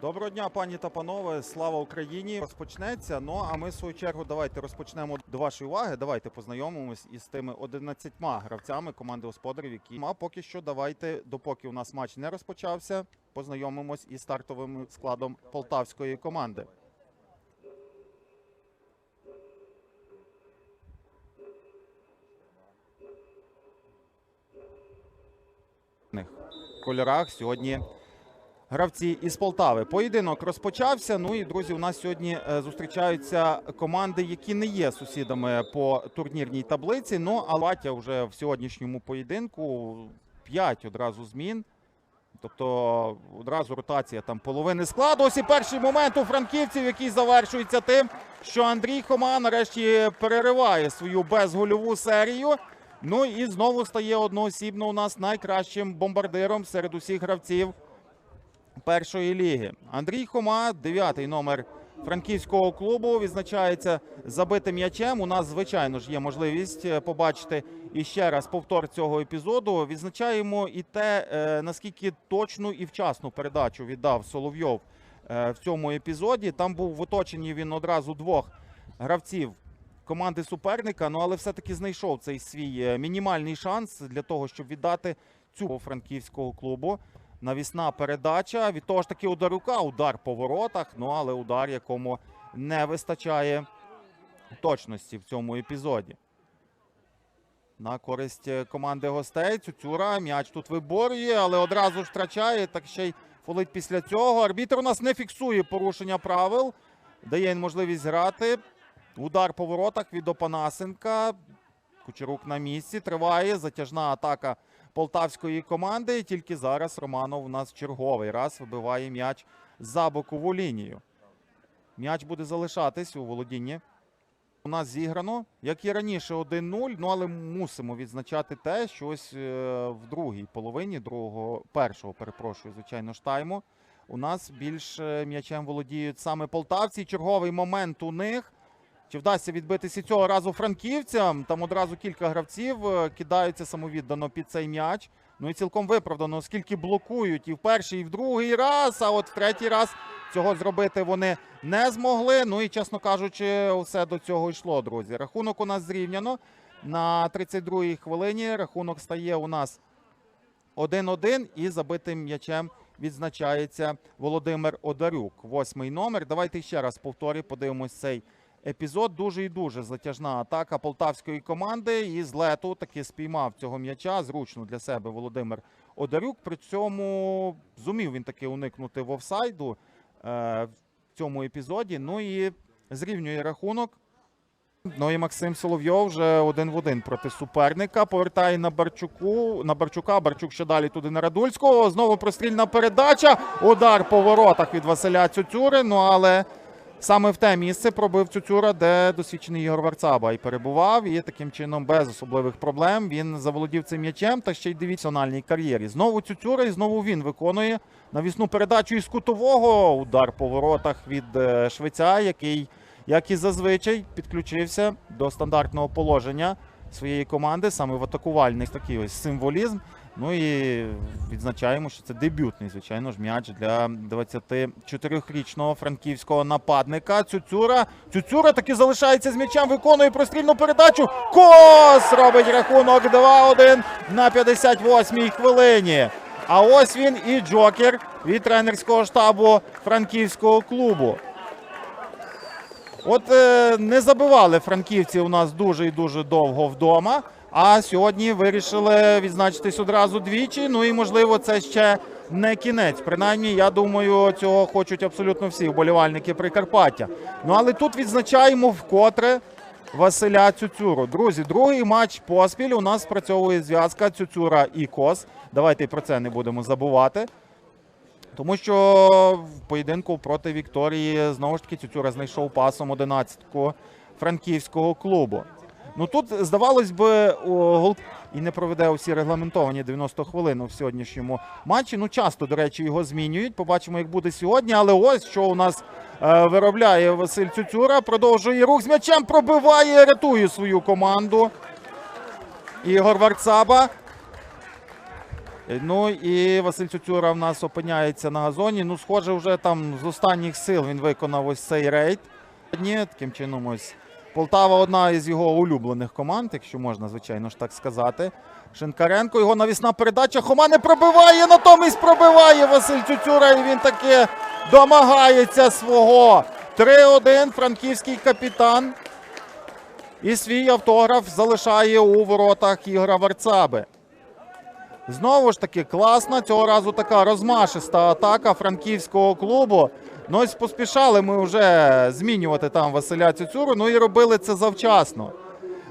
Доброго дня, пані та панове. Слава Україні! Розпочнеться. Ну а ми в свою чергу давайте розпочнемо до вашої уваги. Давайте познайомимось із тими 11 гравцями команди господарів, які а поки що давайте, допоки у нас матч не розпочався, познайомимось із стартовим складом полтавської команди. кольорах сьогодні гравці із Полтави. Поєдинок розпочався. Ну і друзі, у нас сьогодні е, зустрічаються команди, які не є сусідами по турнірній таблиці. Ну а Латя вже в сьогоднішньому поєдинку 5 одразу змін. Тобто одразу ротація там половини складу. Ось і перший момент у франківців, який завершується тим, що Андрій Хома нарешті перериває свою безгольову серію. Ну і знову стає одноосібно у нас найкращим бомбардиром серед усіх гравців першої ліги. Андрій Хома, дев'ятий номер франківського клубу, відзначається забитим м'ячем. У нас, звичайно ж, є можливість е, побачити іще раз повтор цього епізоду. Відзначаємо і те, е, наскільки точну і вчасну передачу віддав Соловйов е, в цьому епізоді. Там був в оточенні він одразу двох гравців команди суперника. Ну але все-таки знайшов цей свій мінімальний шанс для того, щоб віддати цю франківського клубу. Навісна передача. Від того ж таки ударука, удар по воротах. Ну але удар, якому не вистачає точності в цьому епізоді. На користь е, команди гостей. Цюцюра. М'яч тут виборює, але одразу втрачає. Так ще й фолить після цього. Арбітр у нас не фіксує порушення правил. Дає їм можливість грати. Удар по воротах від Опанасенка. Кучерук на місці. Триває затяжна атака полтавської команди. І тільки зараз Романов у нас черговий раз вибиває м'яч за бокову лінію. М'яч буде залишатись у володінні. У нас зіграно, як і раніше, 1-0. Ну але мусимо відзначати те, що ось е, в другій половині другого, першого, перепрошую, звичайно ж тайму. У нас більш е, м'ячем володіють саме полтавці. Черговий момент у них. Чи вдасться відбитися цього разу франківцям? Там одразу кілька гравців е, кидаються самовіддано під цей м'яч. Ну і цілком виправдано, оскільки блокують і в перший, і в другий раз. А от в третій раз цього зробити вони не змогли. Ну і чесно кажучи, все до цього йшло, друзі. Рахунок у нас зрівняно. На 32-й хвилині рахунок стає у нас 1-1 і забитим м'ячем відзначається Володимир Одарюк. Восьмий номер. Давайте ще раз повторі, подивимось цей епізод. Дуже і дуже затяжна атака полтавської команди. І з лету таки спіймав цього м'яча. Зручно для себе Володимир Одарюк. При цьому зумів він таки уникнути в офсайду е, в цьому епізоді. Ну і зрівнює рахунок. Ну і Максим Соловйов вже один в один проти суперника. Повертає на Барчуку. На Барчука. Барчук ще далі туди на Радульського. Знову прострільна передача. Удар по воротах від Василя Цюцюри. Ну але саме в те місце пробив Цюцюра, де досвідчений Ігор Варцаба і перебував. І таким чином, без особливих проблем, він заволодів цим м'ячем та ще й в кар'єрі. Знову Цюцюра і знову він виконує навісну передачу із кутового. Удар по воротах від е, Швеця, який як і зазвичай, підключився до стандартного положення своєї команди, саме в атакувальний такий ось символізм. Ну і відзначаємо, що це дебютний, звичайно ж, м'яч для 24-річного франківського нападника. Цюцюра. Цюцюра таки залишається з м'ячем, виконує прострільну передачу. Кос робить рахунок 2-1 на 58-й хвилині. А ось він і Джокер від тренерського штабу франківського клубу. От е, не забивали франківці у нас дуже і дуже довго вдома. А сьогодні вирішили відзначитись одразу двічі. Ну і можливо, це ще не кінець. Принаймні, я думаю, цього хочуть абсолютно всі вболівальники Прикарпаття. Ну але тут відзначаємо вкотре Василя Цюцюру. Друзі, другий матч поспіль. У нас спрацьовує зв'язка Цюцюра і Кос. Давайте про це не будемо забувати. Тому що в поєдинку проти Вікторії знову ж таки Цюцюра знайшов пасом одинадцятку франківського клубу. Ну тут здавалось би, гол і не проведе усі регламентовані 90 хвилин в сьогоднішньому матчі. Ну часто, до речі, його змінюють. Побачимо, як буде сьогодні. Але ось що у нас е, виробляє Василь Цюцюра. Продовжує рух з м'ячем, пробиває, рятує свою команду. Ігор Варцаба. Ну і Василь Цюцюра в нас опиняється на газоні. Ну, схоже, вже там з останніх сил він виконав ось цей рейд. Ні, таким чином ось Полтава одна із його улюблених команд, якщо можна, звичайно ж так сказати. Шинкаренко, його навісна передача. Хома не пробиває, натомість пробиває Василь Цюцюра, і він таки домагається свого. 3-1 франківський капітан. І свій автограф залишає у воротах Ігора Варцаби. Знову ж таки, класна. Цього разу така розмашиста атака франківського клубу. Ну ось поспішали ми вже змінювати там Василя Цюцюру, ну і робили це завчасно.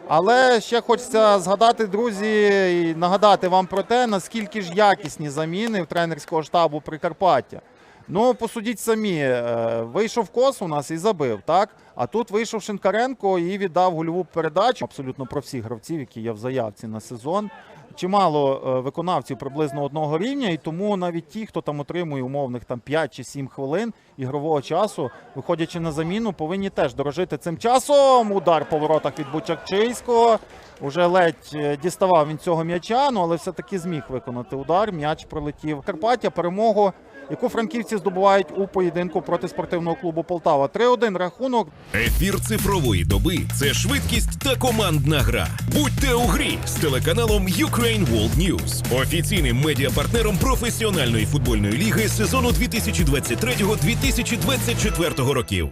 Але ще хочеться згадати, друзі, і нагадати вам про те, наскільки ж якісні заміни в тренерського штабу Прикарпаття. Ну, посудіть самі, е, вийшов кос у нас і забив, так? А тут вийшов Шинкаренко і віддав гольову передачу абсолютно про всіх гравців, які є в заявці на сезон. Чимало е, виконавців приблизно одного рівня, і тому навіть ті, хто там отримує умовних там 5 чи 7 хвилин ігрового часу, виходячи на заміну, повинні теж дорожити цим часом. Удар по воротах від Бучакчийського. Уже ледь е, діставав він цього м'яча, ну але все-таки зміг виконати удар. М'яч пролетів. Карпаття перемогу, яку франківці здобувають у поєдинку проти спортивного клубу Полтава. 3-1 рахунок. Ефір цифрової доби це швидкість та командна гра. Будьте у грі з телеканалом Ukraine World News, офіційним медіапартнером професіональної футбольної ліги сезону 2023-2024 років.